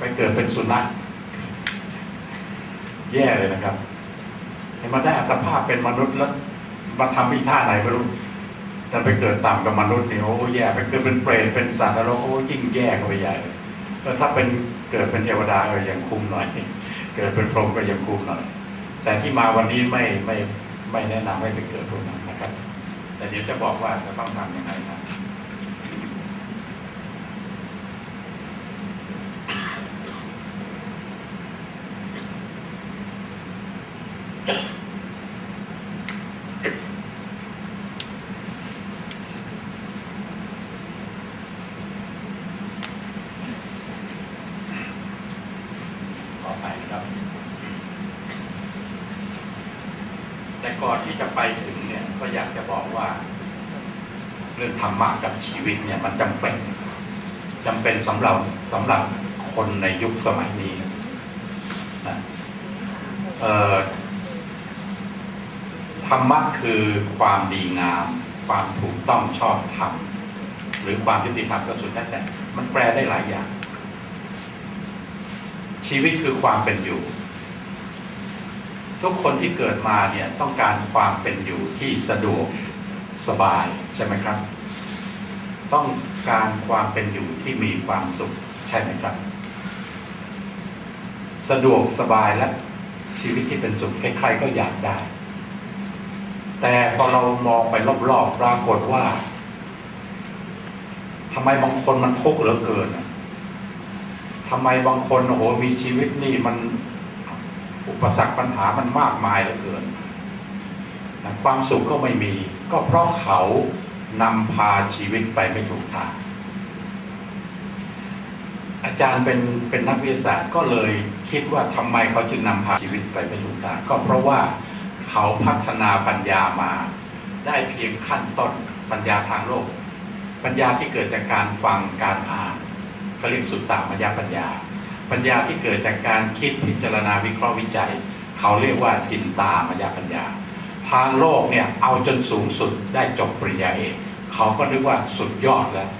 ไปเกิดเป็นสุนัขแย่เลยนะครับให้มาได้อัตภาพเป็นมนุษย์แล้วมาทำอีท่าไหนไม่รู้แต่ไปเกิดต่ำกับมนุษย์เนี่ยโอ้แย่ไปเกิดเป็นเปรตเป็นสัตว์แล้วโอ้ยิ่งแย่เข้าไปใหญ่แล้วถ้าเป็นเกิดเป็นเทวดาก็ยังคุ้มหน่อย เกิดเป็นพรหมก็ยังคุ้มหน่อย แต่ที่มาวันนี้ไม่ไม่ไม่แนะนำให้ไปเกิดพวกนั้นนะครับ แต่เดี๋ยวจะบอกว่าจะต้องทำยังไงนะ ครับ แต่ก่อนที่จะไปถึงเนี่ยก็อยากจะบอกว่า เรื่องธรรมะกับชีวิตเนี่ยมันจำเป็นจำเป็นสำหรับสำหรับคนในยุคสมัยนี้นะเอ่อธรรมะคือความดีงาม ความถูกต้องชอบธรรมหรือความยุติธรรมก็สุดแท้แต่มันแปลได้หลายอย่าง ชีวิตคือความเป็นอยู่ ทุกคนที่เกิดมาเนี่ยต้องการความเป็นอยู่ที่สะดวกสบายใช่ไหมครับ ต้องการความเป็นอยู่ที่มีความสุขใช่ไหมครับ สะดวกสบายและชีวิตที่เป็นสุขใครๆก็อยากได้ แต่พอเรามองไปรอบๆปรากฏว่าทำไมบางคนมันทุกข์เหลือเกิน ทำไมบางคนโอ้โหมีชีวิตนี่มันอุปสรรคปัญหามันมากมายเหลือเกินนะความสุขก็ไม่มี ก็เพราะเขานำพาชีวิตไปไม่ถูกทางอาจารย์เป็นเป็นนักวิทยาศาสตร์ก็เลยคิดว่าทำไมเขาจึงนำพาชีวิตไปไม่ถูกทางก็เพราะว่าเขาพัฒนาปัญญามา ได้เพียงขั้นต้นปัญญาทางโลก ปัญญาที่เกิดจากการฟังการอ่าน เขาเรียกสุตตามยปัญญา ปัญญาที่เกิดจากการคิดพิจารณาวิเคราะห์วิจัย เขาเรียกว่าจินตามยปัญญา ทางโลกเนี่ยเอาจนสูงสุดได้จบปริญญาเอกเขาก็นึกว่าสุดยอดแล้ว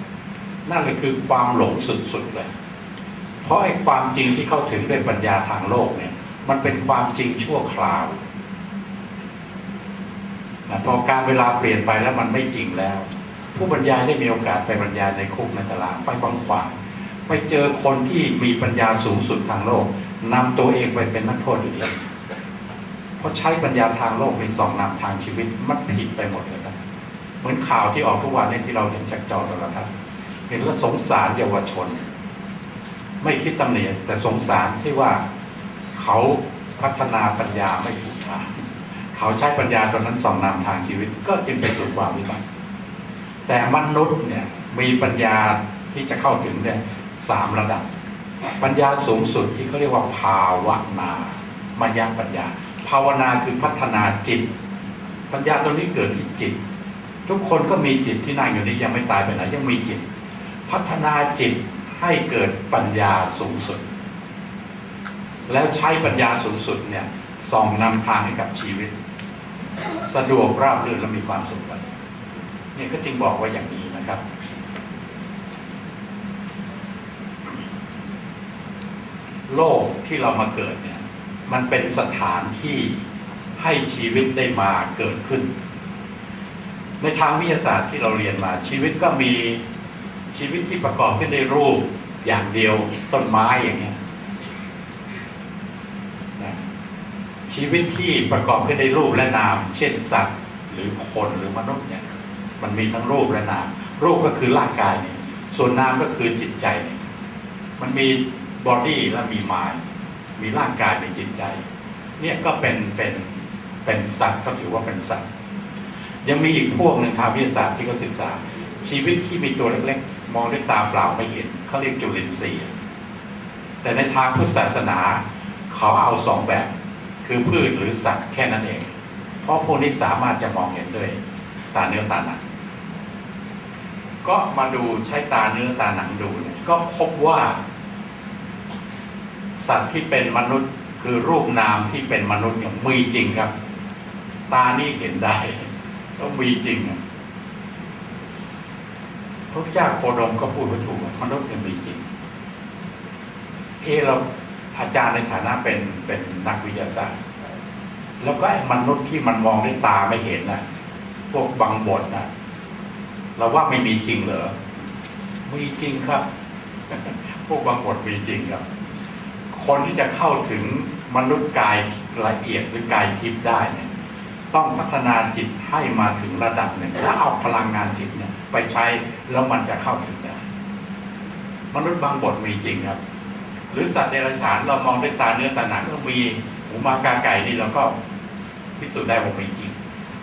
นั่นเลยคือความหลงสุดๆเลย เพราะไอ้ความจริงที่เข้าถึงด้วยปัญญาทางโลกเนี่ย มันเป็นความจริงชั่วคราวนะพอการเวลาเปลี่ยนไปแล้วมันไม่จริงแล้ว ผู้บรรยายได้มีโอกาสไปบรรยายในคุกในตารางไปกว้างขวาง ไปเจอคนที่มีปัญญาสูงสุดทางโลกนำตัวเองไปเป็นนักโทษอยู่ดีเพราะใช้ปัญญาทางโลกเป็นสองนำทางชีวิตมันผิดไปหมดเลยครับเหมือนข่าวที่ออกทุกวันนี้ที่เราเห็นจากจอโทรทัศน์เห็นแล้วสงสารเยาวชน ไม่คิดตำหนิแต่สงสารที่ว่าเขาพัฒนาปัญญาไม่ถูกทางเขาใช้ปัญญาตอนนั้นสองนำทางชีวิต ก็จึงไปสู่ความวิบัติแต่มนุษย์เนี่ยมีปัญญาที่จะเข้าถึงเนี่ย สามระดับ ปัญญาสูงสุดที่เขาเรียกว่าภาวนามายาปัญญา ภาวนาคือพัฒนาจิต ปัญญาตรงนี้เกิดที่จิต ทุกคนก็มีจิตที่นั่งอยู่นี้ยังไม่ตายไปไหนยังมีจิต พัฒนาจิตให้เกิดปัญญาสูงสุด แล้วใช้ปัญญาสูงสุดเนี่ยส่องนำทางให้กับชีวิต สะดวกราบรื่นและมีความสุขไปเนี่ยก็จึงบอกว่าอย่างนี้นะครับ โลกที่เรามาเกิดเนี่ย มันเป็นสถานที่ให้ชีวิตได้มาเกิดขึ้น ในทางวิทยาศาสตร์ที่เราเรียนมา ชีวิตก็มีชีวิตที่ประกอบขึ้นในรูปอย่างเดียวต้นไม้อย่างเงี้ยนะชีวิตที่ประกอบขึ้นในรูปและนาม เช่นสัตว์หรือคนหรือมนุษย์เนี่ย มันมีทั้งรูปและนาม รูปก็คือร่างกายเนี่ยส่วนนามก็คือจิตใจเนี่ยมันมี บอดี้และมีมายมีร่างกายมีจิตใจ เนี่ยก็เป็นเป็นเป็นสัตว์เขาถือว่าเป็นสัตว์ ยังมีอีกพวกหนึ่งทางวิทยาศาสตร์ที่เขาศึกษา ชีวิตที่มีตัวเล็กๆ มองด้วยตาเปล่าไม่เห็นเขาเรียกจุลินทรีย์แต่ในทางพุทธศาสนาเขาเอาสองแบบ คือพืชหรือสัตว์แค่นั้นเอง เพราะพวกนี้สามารถจะมองเห็นด้วยตาเนื้อตาหนังก็มาดูใช้ตาเนื้อตาหนังดู ก็พบว่า สัตว์ที่เป็นมนุษย์คือรูปนามที่เป็นมนุษย์เนี่ยมีจริงครับ ตานี่เห็นได้ต้องมีจริงพระพุทธเจ้าโคดมก็พูดไว้ถูกมนุษย์เนี่ยมีจริงเอเราอาจารย์ในฐานะเป็นเป็นนักวิทยาศาสตร์ แล้วก็มนุษย์ที่มันมองด้วยตาไม่เห็นนะพวกบางบทนะเราว่าไม่มีจริงเหรอมีจริงครับ พวกบางบทมีจริงครับ คนที่จะเข้าถึงมนุษย์กายละเอียดหรือกายทิพย์ได้เนี่ยต้องพัฒนาจิตให้มาถึงระดับหนึ่งแล้วเอาพลังงานจิตเนี่ยไปใช้แล้วมันจะเข้าถึงได้มนุษย์บางบทมีจริงครับ หรือสัตว์เดรัจฉานเรามองด้วยตาเนื้อตาหนังก็มีหมูมากาไก่นี่เราก็พิสูจน์ได้ว่ามีจริง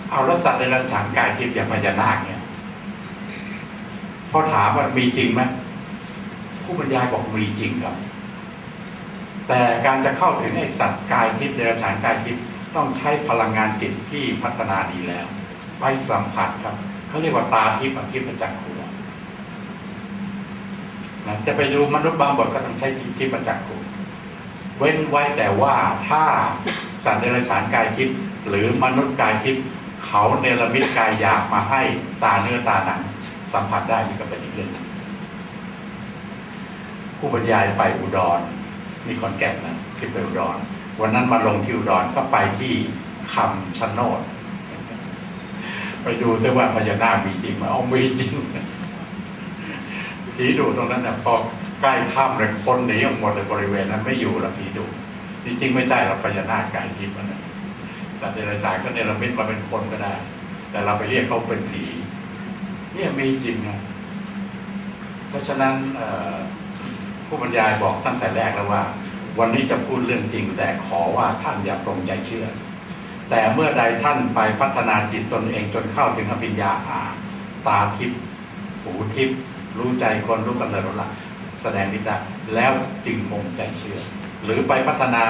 เอาแล้วสัตว์เดรัจฉานกายทิพย์อย่างพญานาคเนี่ยพอถามว่ามีจริงไหมผู้บรรยายบอกมีจริงครับ แต่การจะเข้าถึงไอสัตว์กายทิพย์เดรัจฉานกายทิพย์ต้องใช้พลังงานจิตที่พัฒนาดีแล้ว ไปสัมผัสครับเขาเรียกว่าตาทิพย์กับทิพย์ประจักษ์คุณนะจะไปดูมนุษย์บางบทก็ต้องใช้ทิพย์ประจักษ์คุณเว้นไว้แต่ว่าถ้าสัตว์เดรัจฉานกายทิพย์หรือมนุษย์กายทิพย์เขาเนรมิตกายหยาบมาให้ตาเนื้อตาหนังสัมผัสได้นี่ก็เป็นอีกเรื่องหนึ่งผู้บรรยายไปอุดร นี่คอนแก่นนะที่ไปอุดรวันนั้นมาลงที่อุดรก็ไปที่คำชะโนด ไปดูซิว่าพญานาคมีจริงไหมเอามีจริงผีดูตรงนั้นนะพอใกล้ข้ามเลยคนหนีออกหมดเลยบริเวณนั้นไม่อยู่ล้วผีดูจริงๆไม่ใช่หรอกพญานาคกายทิพย์มันสัตว์เดรัจฉานก็เนรมิตมาเป็นคนก็ได้ แต่เราไปเรียกเขาเป็นผีเนี่ยมีจริงนะเพราะฉะนั้นเอ่อ ผู้บรรยายบอกตั้งแต่แรกแล้วว่า วันนี้จะพูดเรื่องจริง แต่ขอว่าท่านอย่าปรงใจเชื่อ แต่เมื่อใดท่านไปพัฒนาจิตตนเองจนเข้าถึงอภิญญาอาตาทิพย์หูทิพย์รู้ใจคนรู้กำเนิดรู้หลักแสดงนิดาแล้วจึงคงใจเชื่อ หรือไปพัฒนา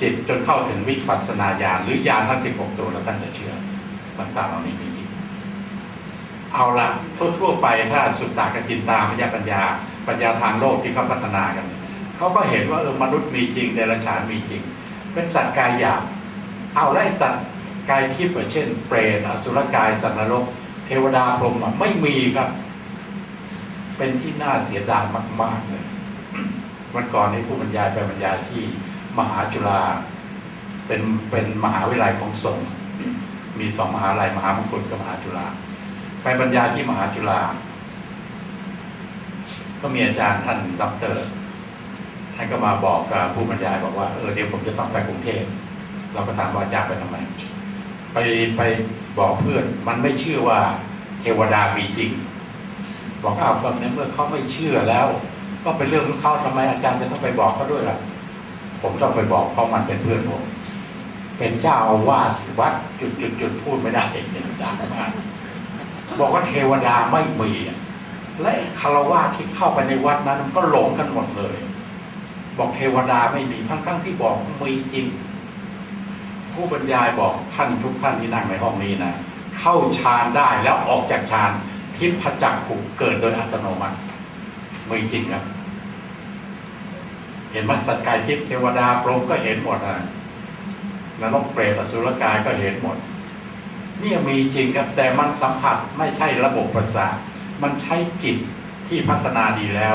จิตจนเข้าถึงวิปัสสนาญาณหรือญาณทั้งสิบหกตัวแล้วท่านจะเชื่อต่างๆเหล่านี้มีเอาละทั่วๆไปถ้าสุดตากจินตามยาปัญญา ปัญญาทางโลกที่เขาพัฒนากันเขาก็เห็นว่าเออมนุษย์มีจริงเดรัจฉานมีจริง เป็นสัตว์กายหยาบเอาไล่สัตว์กายทิพย์เช่น เปรตอสุรกายสัตว์นรก เทวดาพรหมอะไม่มีครับ เป็นที่น่าเสียดายมาก ๆเลยวันก่อนนี้ผู้บรรยายไปบรรยายที่มหาจุฬาเป็นเป็นมหาวิทยาลัยของสงฆ์มีสองมหาลัยมหามงกุฎกับมหาจุฬาไปบรรยายที่มหาจุฬา ก็มีอาจารย์ท่านด็อกเตอร์ท่านก็มาบอกกับผู้บรรยายบอกว่าเออเดี๋ยวผมจะต้องไปกรุงเทพเราก็ถามว่าอาจารย์ไปทำไม ไปไปบอกเพื่อนมันไม่เชื่อว่าเทวดามีจริง บอกอ้าวก็ในเมื่อเขาไม่เชื่อแล้ว ก็เป็นเรื่องของเขาทำไมอาจารย์จะต้องไปบอกเขาด้วยล่ะ ผมต้องไปบอกเพราะมันเป็นเพื่อนผมเป็นเจ้าอาวาสวัดจุดจุดจุดพูดไม่ได้เองเนี่ยอาจารย์มาบอกว่าเทวดาไม่มีอะ และคารวะที่เข้าไปในวัดนั้นมันก็หลงกันหมดเลย บอกเทวดาไม่มีทั้งๆที่บอกมีจริง ผู้บรรยายบอกท่านทุกท่านที่นั่งในห้องนี้นะเข้าฌานได้แล้วออกจากฌานทิพจักขุเกิดโดยอัตโนมัติมีจริงครับเห็นมัสัตว์กายทิพเทวดาพรหมก็เห็นหมดนะนรกเปรตอสุรกายก็เห็นหมดเนี่ยมีจริงครับแต่มันสัมผัสไม่ใช่ระบบประสาท มันใช้จิตที่พัฒนาดีแล้ว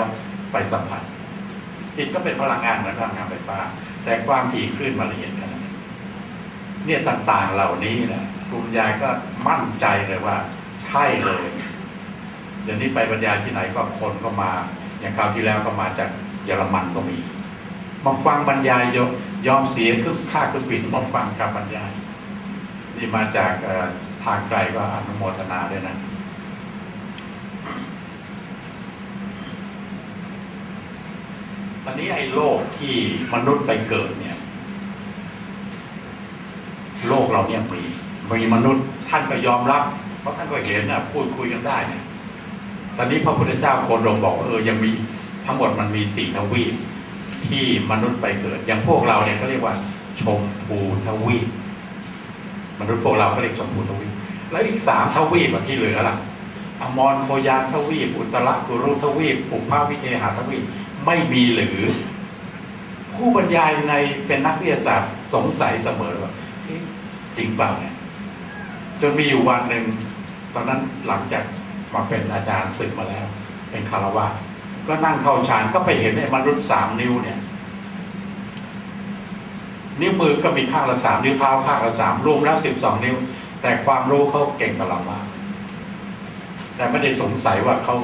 ไปสัมผัส จิตก็เป็นพลังงานเหมือนพลังงานไฟฟ้า แต่ความถี่คลื่นมันละเอียดขนาดนี้เนี่ยต่างๆเหล่านี้นะคุณยายก็มั่นใจเลยว่า ใช่เลยเดี๋ยวนี้ไปบรรยายที่ไหนก็คนก็มา อย่างคราวที่แล้วก็มาจากเยอรมันก็มีมาฟังบรรยายยยอมเสียคือค่าคืองบินมาฟังการบรรยายนี่มาจากทางไกลก็อนุโมทนาด้วยนะ อนนี้ไอ้โลกที่มนุษย์ไปเกิดเนี่ย โลกเราเนี่ยมีมีมนุษย์ท่านก็ยอมรับ เพราะท่านก็เห็นนะพูดคุยกันได้เนี่ยตอนนี้พระพุทธเจ้าโคนลงบอกเออยังมีทั้งหมดมันมีสี่ทวีปที่มนุษย์ไปเกิด อย่างพวกเราเนี่ยก็เรียกว่า ชมพูทวีปมนุษย์พวกเราก็เรียกชมพูทวีปแล้วอีกสามทวีปที่เหลือล่ะ อมรโคยานทวีปอุตรกุรุทวีปปุพพาวิเทหาทวีปไม่มีหรือ ผู้บรรยายในเป็นนักวิทยาศาสตร์สงสัยเสมอว่าจริงเปล่าเนี่ยจนมีอยู่วันหนึ่งตอนนั้นหลังจากมาเป็นอาจารย์ศึกมาแล้ว เป็นคารวะก็นั่งเข้าฌานก็ไปเห็นไอ้มนุษย์สามนิ้วเนี่ย นิ้วมือก็มีข้างละสามนิ้วเท้าข้างละสามรวมแล้วสิบสองนิ้ว แต่ความรู้เขาเก่งกว่าเรามาก แต่ไม่ได้สงสัยว่าเขา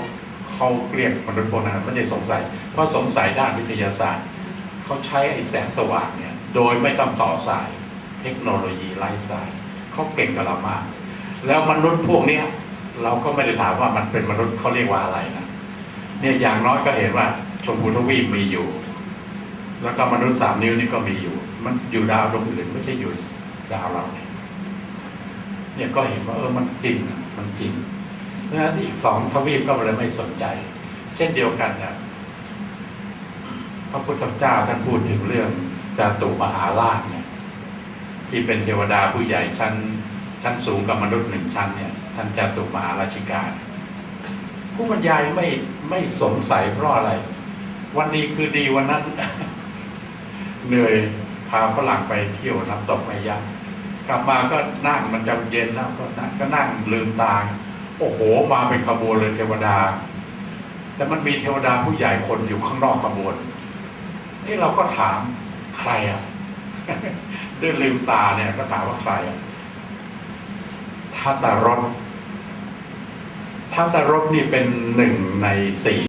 เขาเรียกมนุษย์พวกนั้นไม่ได้สงสัย เพราะสงสัยด้านวิทยาศาสตร์เขาใช้ไอ้แสงสว่างเนี่ย โดยไม่ต้องต่อสายเทคโนโลยีไร้สายเขาเก่งกว่าเรามาก แล้วมนุษย์พวกเนี้ยเราก็ไม่ได้ถามว่ามันเป็นมนุษย์เขาเรียกว่าอะไรนะเนี่ยอย่างน้อยก็เห็นว่าชมพูทวีปมีอยู่ แล้วก็มนุษย์สามนิ้วนี่ก็มีอยู่ มันอยู่ดาวดวงอื่นไม่ใช่อยู่ดาวเราเนี่ยเนี่ยก็เห็นว่าเออมันจริงมันจริง ฉะนั้นอีกสองทวีปก็เลยไม่สนใจ เช่นเดียวกันนะพระพุทธเจ้าท่านพูดถึงเรื่องจาตุมหาราชเนี่ยที่เป็นเทวดาผู้ใหญ่ชั้น ชั้นสูงกับมนุษย์หนึ่งชั้นเนี่ย ท่านจาตุมหาราชิกาผู้บรรยายไม่ไม่สงสัยเพราะอะไร วันดีคือดีวันนั้น เหนื่อยพาฝรั่งไปเที่ยวน้ำตกไมยักกลับมาก็นั่งมันจะเย็นแล้วก็นั่งก็นั่งลืมตา โอ้โหมาเป็นขบวนเลยเทวดา แต่มันมีเทวดาผู้ใหญ่คนอยู่ข้างนอกขบวนนี่เราก็ถามใครอะด้วยลืมตาเนี่ยก็ถามว่าใครอะทัตตารถทัตตารถนี่เป็นหนึ่งในสี่